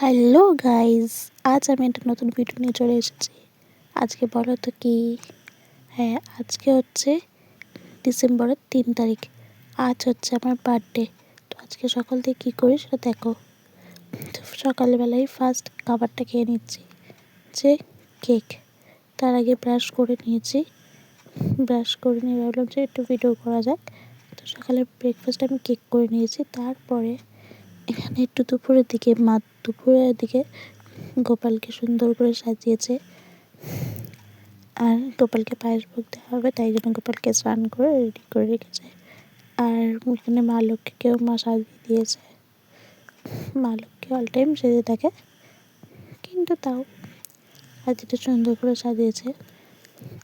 Hello guys আজ আমি একটা নতুন ভিডিও নিয়ে চলে এসেছি। আজকে বলো তো কি? হ্যাঁ আজকে হচ্ছে ডিসেম্বরের তিন তারিখ। আজ হচ্ছে আমার বার্থডে তো আজকে সকাল থেকে কী করি সেটা দেখো। তো সকালবেলায় ফার্স্ট খাবারটা খেয়ে নিচ্ছি যে কেক তার আগে ব্রাশ করে নিয়েছি। ব্রাশ করে নিয়ে ভাবলাম যে একটু ভিডিও করা যাক। তো সকালে ব্রেকফাস্ট আমি কেক করে নিয়েছি। তারপরে এখানে একটু দুপুরের দিকে, মা দুপুরের দিকে গোপালকে সুন্দর করে সাজিয়েছে। আর গোপালকে পায়েস ভোগ দেওয়া হবে, তাই জন্য গোপালকে স্নান করে রেডি করে রেখেছে। আর এখানে মা লক্ষ্মীকেও মা সাজিয়ে দিয়েছে। মা লক্ষ্মী অল টাইম সেজে থাকে, কিন্তু তাও এটা সুন্দর করে সাজিয়েছে।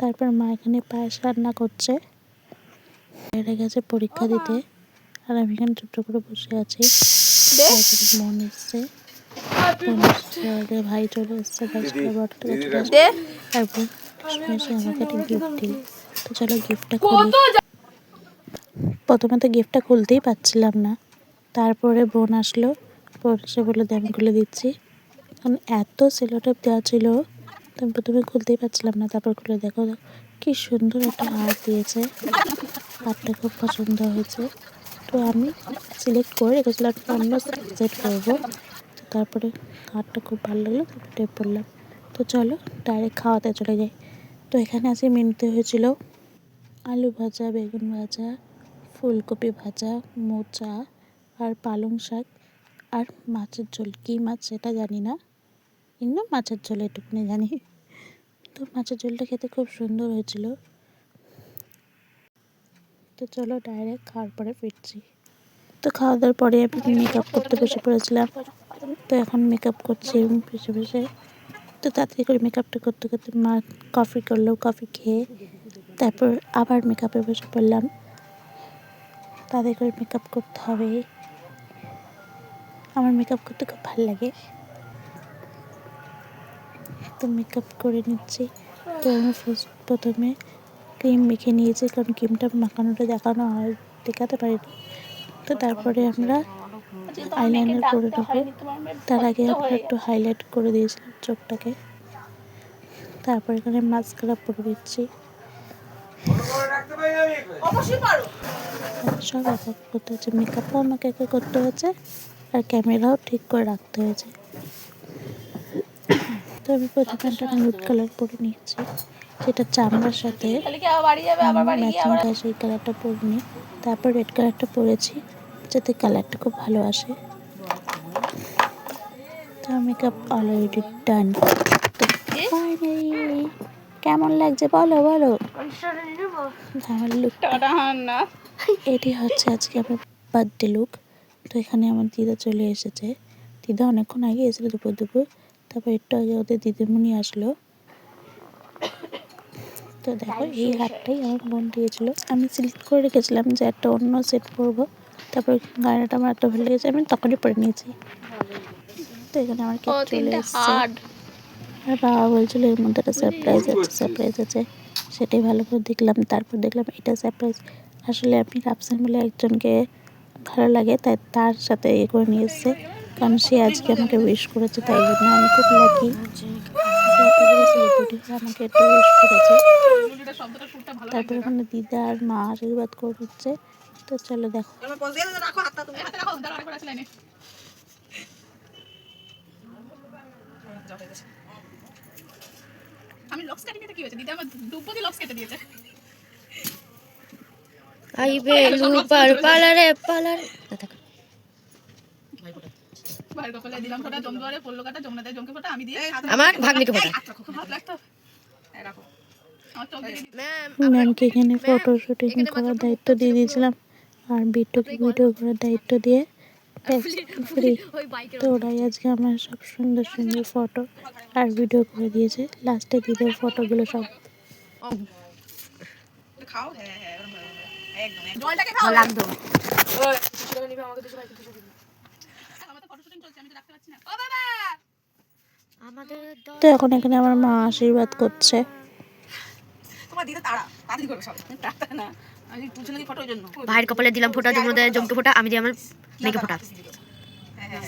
তারপর মা এখানে পায়েস রান্না করছে। এরা গেছে পরীক্ষা দিতে। আর আমি এখানে ছোট্ট করে বসে আছি। এসছে আগে ভাই চলে এসছে ভাই আমাকে একটা গিফট দিল তো চলো গিফটটা খুলি প্রথমে তো গিফটটা খুলতেই পাচ্ছিলাম না। তারপরে বোন আসলো। বোন এসে বলল দে আমি খুলে দিচ্ছি। কারণ এত সেলোটেপ দেওয়া ছিল তো আমি প্রথমে খুলতেই পারছিলাম না। তারপর খুলে দেখো কি সুন্দর একটা হার দিয়েছে। হারটা খুব পছন্দ হয়েছে। তো আমি সিলেক্ট করে রেখেছিলাম অন্য সেট করব। তো তারপরে হারটা খুব ভালো লাগল টেপ পড়লাম তো চলো ডাইরেক্ট খাওয়াতে চলে যাই। তো এখানে আজকে মেনুতে হয়েছিল আলু ভাজা, বেগুন ভাজা, ফুলকপি ভাজা, মোচা আর পালং শাক আর মাছের ঝোল। কী মাছ সেটা জানি না। কিন্তু মাছের ঝোল এটুকুনি জানি। তো মাছের ঝোলটা খেতে খুব সুন্দর হয়েছিল। তো চলো ডাইরেক্ট খাওয়ার পরে ফিরছি। তো খাওয়া দাওয়ার পরে আমি মেকআপ করতে বসে পড়েছিলাম। তো এখন মেকআপ করছি বসে বসে। তো তাড়াতাড়ি করে মেকআপটা করতে করতে মা কফি করল কফি খেয়ে তারপর আবার মেকআপে বসে পড়লাম। তাদের করে মেকআপ করতে হবে। আমার মেকআপ করতে খুব ভালো লাগে। তো মেকআপ করে নিচ্ছি। তো আমি প্রথমে ক্রিম মেখে নিয়েছি কারণ ক্রিমটা মাখানোটা দেখানো হয় দেখাতে পারি তো তারপরে আমরা আইলাইনার করে নেব তার আগে আমরা একটু হাইলাইট করে দিয়েছিলাম চোখটাকে। তারপর এখানে মাস্কারা পরে দিচ্ছি সব এক এক করতে হচ্ছে। মেকআপও আমাকে একে করতে হয়েছে আর ক্যামেরাও ঠিক করে রাখতে হয়েছে। তো আমি প্রথমে একটা নুড কালার পরে নিয়েছি সেটা চামড়ার সাথে ম্যাচিং হয় সেই কালারটা পরে নিই তারপর রেড কালারটা পরেছি যাতে কালারটা খুব ভালো আসে। তো মেকআপ অলরেডি ডান তো ফাইনালি কেমন লাগছে বলো বলো? আমার লুকটা এটি হচ্ছে আজকে আমার বার্থডে লুক তো এখানে আমার দিদা চলে এসেছে। দিদা অনেকক্ষণ আগে এসেছিল দুপুর দুপুর। তারপর একটু আগে ওদের দিদিমণি আসলো। তো দেখো এই হারটাই আমার বোন দিয়েছিল। আমি সিলেক্ট করে রেখেছিলাম যে একটা অন্য সেট পরবো। তারপর গাড়িটা আমার একটা ভালো লেগেছে আমি তখনই পরে নিয়েছি। তো এখানে আমার কেক চলে এসছে আর বাবা বলছিল এর মধ্যে একটা সারপ্রাইজ আছে সারপ্রাইজ আছে। সেটাই ভালো করে দেখলাম তারপর দেখলাম এটা সারপ্রাইজ আসলে আমি রাফসান বলে একজনকে ভালো লাগে তাই তার সাথে ইয়ে করে নিয়ে এসছে। কারণ সে আজকে আমাকে উইশ করেছে তাই জন্য আমি খুব লাকি সেলিব্রিটি আমাকে একটু উইশ করেছে। তারপরে ওখানে দিদা আর মা আশীর্বাদ করে দিচ্ছে তো চলো দেখো। আমি লক্স কাটিং কি হয়েছে? দিদি আমার দুপতি লক্স কেটে দিয়েছে। আইবে লুপার পালারে পালারে। ভাই কপালে দিলাম ফোটা জম দুয়ারে পড়ল কাটা জমনা দেয় জমকে ফোটা আমি দিয়ে আমার ভাগ্নিকে ফোটা। খুব ভালো লাগতো। রাখো। আমার চোখ দেখে ম্যাম ম্যামকে এখানে ফটো শুটিং করার দায়িত্ব দিয়ে দিয়েছিলাম। আর বিটুকে ভিডিও করার দায়িত্ব দিয়ে ফ্রি তো ওরাই আজকে আমার সব সুন্দর সুন্দর ফটো আর ভিডিও করে দিয়েছে। লাস্টে দিদের ফটোগুলো সব। খাও? হ্যাঁ হ্যাঁ একদম। জলটাকে খাও। লাগতো আমার তো ফটো শুটিং চলছে আমি তো রাখতে পারছি না ও বাবা আমাদের দল তো এখন এখানে আমার মা আশীর্বাদ করছে তোমার দিদা তাড়া তাড়াতাড়ি করবে সব তাড়া না আমি তুলছি নাকি ফটোর জন্য ভাইয়ের কপালে দিলাম ফোটা জমরুদের জমকে ফোটা আমি দিই আমার মেয়েকে ফোটা হ্যাঁ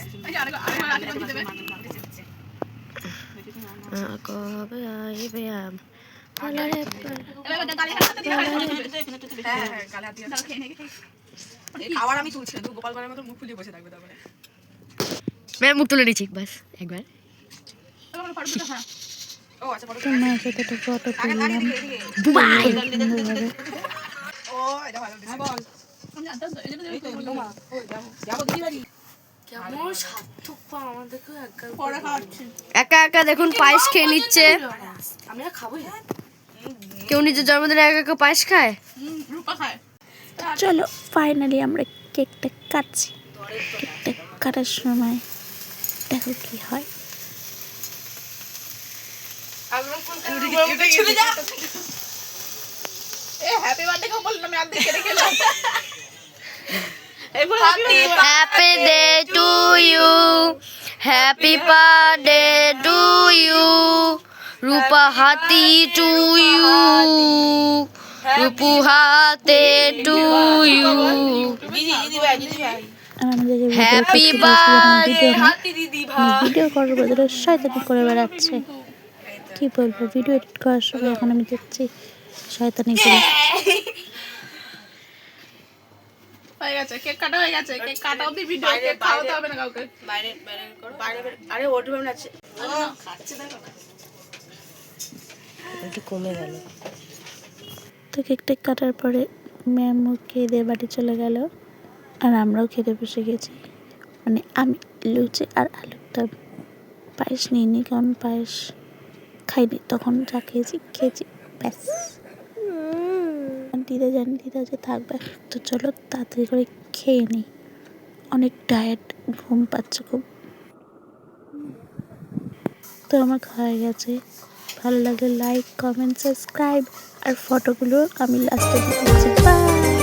হ্যাঁ কবে আইবে আম পালারে দিয়ে হ্যাঁ হ্যাঁ দিয়ে খাবার আমি তুলছি গোপাল মতো মুখ ফুলিয়ে বসে থাকবে তারপরে ম্যাম মুখ তুলে নিচ্ছি বাস একবার। ও তো মায়ের সাথে একটা ফটো তুললাম তো তো একা একা। দেখুন পায়েস খেয়ে নিচ্ছে। কেউ নিজের জন্মদিনে একা একা পায়েস খায়? খায়। চলো ফাইনালি আমরা কেকটা কাটছি। কেকটা কাটার সময়। দেখো কি হয়। হ্যাপি বার্থডে কেউ বললাম আমি অর্ধেক কেটে খেলাম। Happy day to you happy birthday to you Rupa হাতি টু ইউ রূপু হাতে to you happy video birthday হাতি দিদি ভাই! ভিডিও করার বদলে শয়তানি করে বেড়াচ্ছে। কি বলব ভিডিও এডিট করার সময় এখন আমি দেখছি শয়তানি করে। হয়ে গেছে কেক কাটা হয়ে গেছে কেক কাটা অবধি ভিডিও কেক খাওয়াতে হবে না কাউকে। বাইরে বাইরে করো বাইরে আরে ওটু না আছে খাচ্ছে দেখো একটু কমে গেল। তো কেকটা কাটার পরে ম্যামও খেয়ে দিয়ে বাড়ি চলে গেল। আর আমরাও খেতে বসে গেছি। মানে আমি লুচি আর আলুর পায়েস নিইনি, কারণ পায়েস খাইনি। তখন যা খেয়েছি খেয়েছি, ব্যাস। দিদা জানি, দিদা যে থাকবে। তো চলো তাড়াতাড়ি করে খেয়ে নিই অনেক ডায়েট ঘুম পাচ্ছে খুব। তো আমার খাওয়া গেছে। ভালো লাগলে লাইক কমেন্ট সাবস্ক্রাইব আর ফটোগুলো আমি লাস্টে দিচ্ছি। বাই